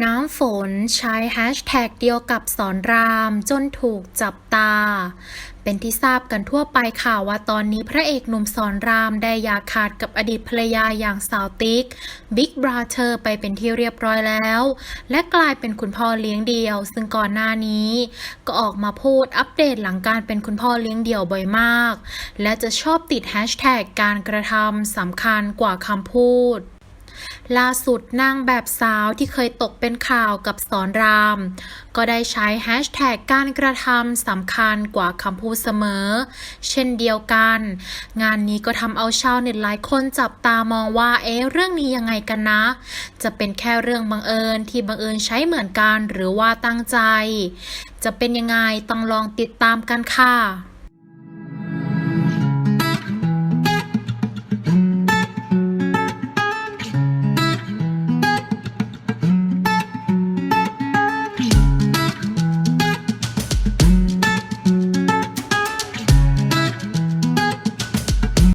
น้ำฝนใช้แฮชแท็กเดียวกับสอนรามจนถูกจับตา เป็นที่ทราบกันทั่วไปค่ะว่าตอนนี้พระเอกหนุ่มสอนรามได้ยาขาดกับอดีตภรรยาอย่างสาวติ๊กบิ๊กบราเธอร์ไปเป็นที่เรียบร้อยแล้ว และกลายเป็นคุณพ่อเลี้ยงเดี่ยว ซึ่งก่อนหน้านี้ ก็ออกมาพูดอัปเดตหลังการเป็นคุณพ่อเลี้ยงเดี่ยวบ่อยมาก และจะชอบติดแฮชแท็กการกระทำสำคัญกว่าคำพูด ล่าสุดนางแบบสาวที่เคยตกเป็นข่าวกับสอนราม ก็ได้ใช้แฮชแท็กการกระทำสำคัญกว่าคำพูดเสมอ เช่นเดียวกัน งานนี้ก็ทำเอาชาวเน็ตหลายคนจับตามองว่าเอ๊ะเรื่องนี้ยังไงกันนะ จะเป็นแค่เรื่องบังเอิญที่บังเอิญใช้เหมือนกันหรือว่าตั้งใจ จะเป็นยังไงต้องลองติดตามกันค่ะ